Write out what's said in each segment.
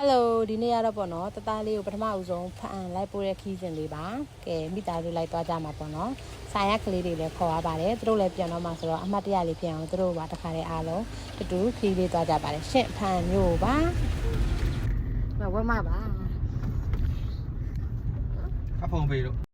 ဟယ်လိုဒီနေ့ရတော့ပေါ့နော်တသားလေးကိုပထမဦးဆုံးဖန်လိုက်ပို့တဲ့ခီးစဉ်လေးပါကဲမိသားစုလိုက်သွားကြမှာပေါ့နော်ဆိုင်ရကလေးတွေလည်းခေါ်ရပါတယ်သူတို့လည်းပြန်တော့မှာဆိုတော့အမှတ်တရလေးပြန်အောင်သူတို့ပါတခါတည်းအားလုံးတူတူခီးလေးသွားကြပါတယ်ရှင့်ဖန်မျိုးပါမဝတ်မပါအဖုံပေးလို့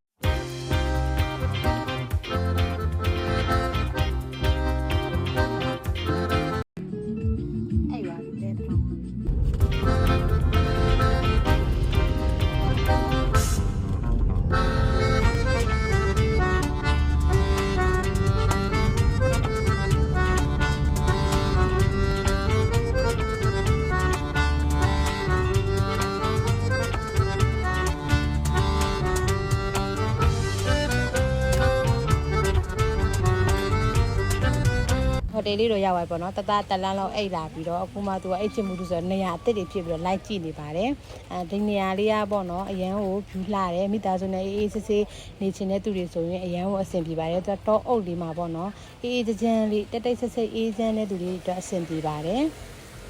တယ်လေးတော့ရောက်သွားပြီပေါ့နော်တသားတက်လန်းလောက်အိတ်လာပြီးတော့အခုမှသူကအိတ်ချင်မှုလို့ဆိုတော့နေရာအစ်စ်တွေဖြစ်ပြီးတော့လိုက်ကြည့်နေပါတယ်အဲဒီနေရာလေးကပေါ့နော်အရန်ကိုဖြူလှတယ်မိသားစုနဲ့အေးအေးဆေးဆေးနေချင်တဲ့သူတွေဆိုရင်အရန်ကိုအဆင်ပြေပါတယ်သူကတော့အုပ်လေးမှာပေါ့နော်အေးအေးချမ်းလေးတက်တိတ်ဆိတ်ဆိတ်အေးချမ်းတဲ့သူတွေအတွက်အဆင်ပြေပါတယ်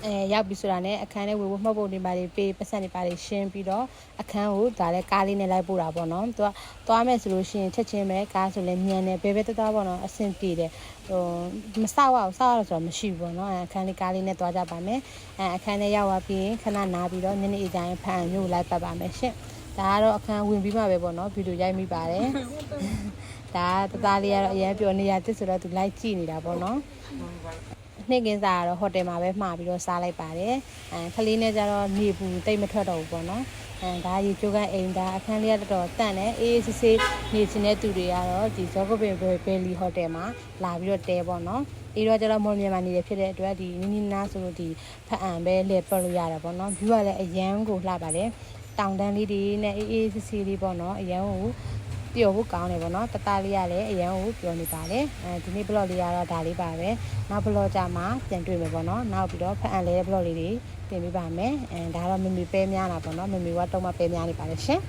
အဲရောက်ပြီဆိုတာနဲ့အခန်းထဲဝေဝမှတ်ပုံတွေပါတွေပေးပတ်စံတွေပါတွေရှင်းပြီးတော့အခန်းကိုဒါလည်းကားလေးနဲ့လိုက်ပို့တာပေါ့နော်သူကသွားမယ်ဆိုလို့ရှိရင်ချက်ချင်းပဲကားဆိုလည်းမြန်တယ်ဘယ်ဘက်သွားပေါ့နော်အဆင်ပြေတယ်ဟိုမဆောက်အောင်ဆောက်ရဆိုတော့မရှိဘူးပေါ့နော်အဲအခန်းလေးကားလေးနဲ့သွားကြပါမယ်အဲအခန်းထဲရောက်သွားပြီးရင်ခဏနားပြီးတော့ညနေအေးကျရင်ဖန်မျိုးလိုက်ပတ်ပါမယ်ရှင့်ဒါကတော့အခန်းဝင်ပြီးမှပဲပေါ့နော်ဗီဒီယိုရိုက်မိပါတယ်ဒါတသားလေးကတော့အရင်ပြောနေရတစ်ဆိုတော့သူလိုက်ကြည့်နေတာပေါ့နော် နေ့ကင်းစားကတော့ဟိုတယ်မှာပဲမှာပြီးတော့စားလိုက်ပါတယ်အဲခလေးနဲ့ကျတော့နေဘူးတိတ်မထွက်တော့ဘူးပေါ့နော်အဲဒါရေချိုးကအိမ်ဒါအခန်းလေးကတော်တော်တန့်တယ်အေးအေးဆေးဆေးနေချင်တဲ့သူတွေကတော့ဒီဇောကပင်ဘယ်လီဟိုတယ်မှာလာပြီးတော့တဲပေါ့နော်အေးတော့ကျတော့မော်မြန်မာနေရဖြစ်တဲ့အတွက်ဒီနီနီနာဆိုလို့ဒီဖအံပဲလေပတ်လို့ရတယ်ပေါ့နော် view ကလည်းအရန်ကိုလှပါတယ်တောင်တန်းလေးတွေနဲ့အေးအေးဆေးဆေးလေးပေါ့နော်အရန်ကို ပျော်ဖို့ကောင်းတယ်ပေါ့နော်တတလေးရလည်းအရန်ကိုပျော်နေပါတယ်အဲဒီနေ့ blog လေးကတော့ဒါလေးပါပဲနောက် blog ကြမှာပြန်တွေ့မယ်ပေါ့နော်နောက်ပြီးတော့ဖတ်အံလဲ blog လေးတွေတင်ပေးပါမယ်အဲဒါကတော့မမီပဲများတာပေါ့နော်မမီကတုံးမပဲများနေပါလေရှင်